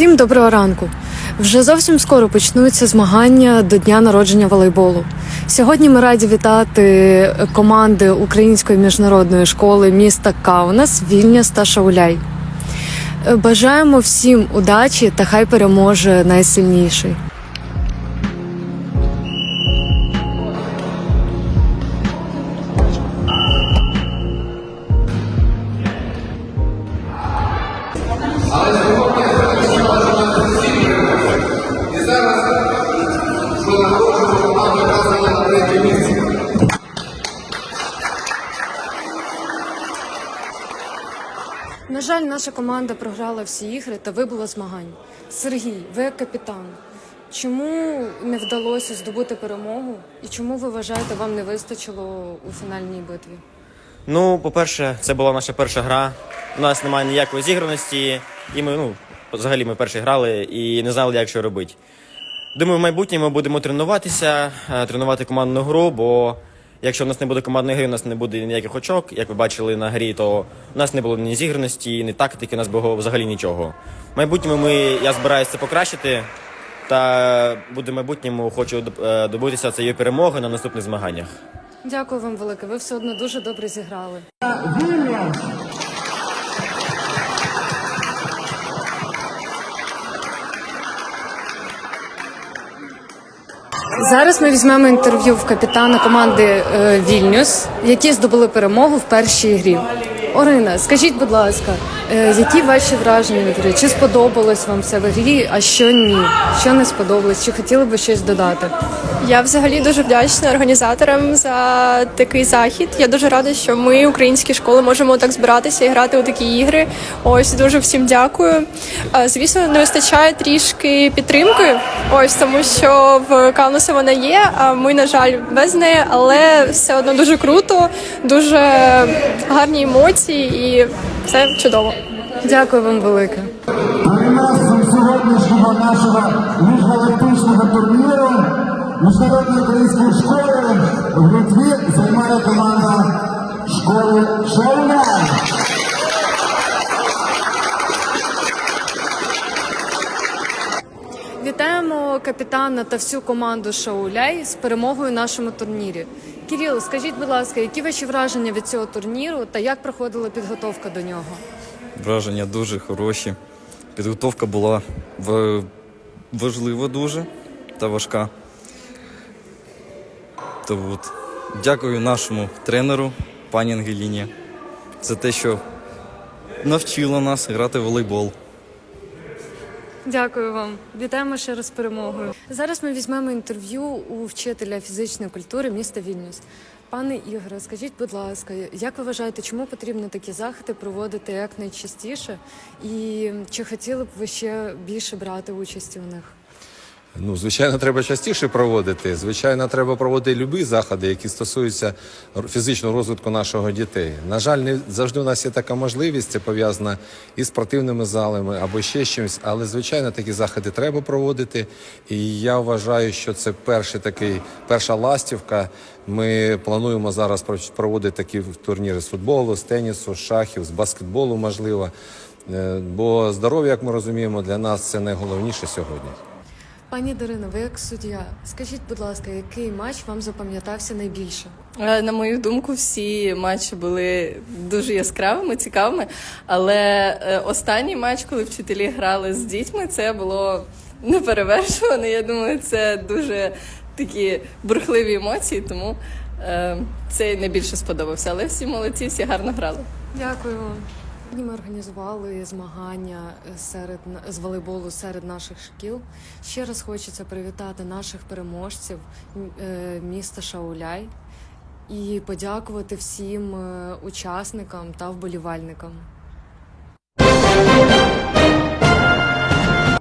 Всім доброго ранку. Вже зовсім скоро почнуться змагання до дня народження волейболу. Сьогодні ми раді вітати команди Української міжнародної школи міста Каунас, Вільня та Шауляй. Бажаємо всім удачі та хай переможе найсильніший. На жаль, наша команда програла всі ігри та вибула змагань. Сергій, ви як капітан. Чому не вдалося здобути перемогу? І чому ви вважаєте, вам не вистачило у фінальній битві? Ну, по-перше, це була наша перша гра. У нас немає ніякої зіграності, і ми, ну, взагалі ми перші грали і не знали, як що робити. Думаю, в майбутньому ми будемо тренуватися, е, тренувати командну гру, бо якщо в нас не буде командної гри, у нас не буде ніяких очок. Як ви бачили на грі, то у нас не було ні зіграності, ні тактики, у нас було взагалі нічого. В майбутньому ми, я збираюся це покращити. Та буде в майбутньому хочу добутися добитися цієї перемоги на наступних змаганнях. Дякую вам велике. Ви все одно дуже добре зіграли. Зараз ми візьмемо інтерв'ю в капітана команди е, Вільнюс, які здобули перемогу в першій грі. Орина, скажіть, будь ласка, е, які ваші враження від гри? Чи сподобалось вам все в грі, а що ні? Що не сподобалось? Чи хотіли б щось додати? Я взагалі дуже вдячна організаторам за такий захід. Я дуже рада, що ми, українські школи, можемо так збиратися і грати у такі ігри. Ось дуже всім дякую. Звісно, не вистачає трішки підтримки. Ось тому, що в Каунасі вона є. А ми, на жаль, без неї, але все одно дуже круто, дуже гарні емоції і все чудово. Дякую вам велике. Сьогоднішнього нашого міжгалактичного турніру міжнародної української школи в Литві займає команда школи Шауляй. Вітаємо капітана та всю команду Шауляй з перемогою в нашому турнірі. Кирил, скажіть, будь ласка, які ваші враження від цього турніру та як проходила підготовка до нього? Враження дуже хороші. Підготовка була важлива дуже та важка. То от, дякую нашому тренеру, пані Ангеліні, за те, що навчила нас грати в волейбол. Дякую вам. Вітаємо ще раз з перемогою. Зараз ми візьмемо інтерв'ю у вчителя фізичної культури міста Вільнюс. Пане Ігоре, скажіть, будь ласка, як ви вважаєте, чому потрібно такі заходи проводити якнайчастіше? І чи хотіли б ви ще більше брати участі у них? Ну, звичайно, треба частіше проводити. Звичайно, треба проводити любі заходи, які стосуються фізичного розвитку нашого дітей. На жаль, не завжди у нас є така можливість, це пов'язана із спортивними залами або ще чимось. Але звичайно, такі заходи треба проводити. І я вважаю, що це перший такий перша ластівка. Ми плануємо зараз проводити такі турніри з футболу, з тенісу, з шахів, з баскетболу, можливо. Е, Бо здоров'я, як ми розуміємо, для нас це найголовніше сьогодні. Пані Дарина, ви як суддя, скажіть, будь ласка, який матч вам запам'ятався найбільше? Е, На мою думку, всі матчі були дуже яскравими, цікавими. Але е, останній матч, коли вчителі грали з дітьми, це було неперевершувано. Я думаю, це дуже такі бурхливі емоції, тому е, це найбільше сподобався. Але всі молодці, всі гарно грали. Дякую вам. Ми організували змагання серед з волейболу серед наших шкіл. Ще раз хочеться привітати наших переможців е, міста Шауляй і подякувати всім е, учасникам та вболівальникам.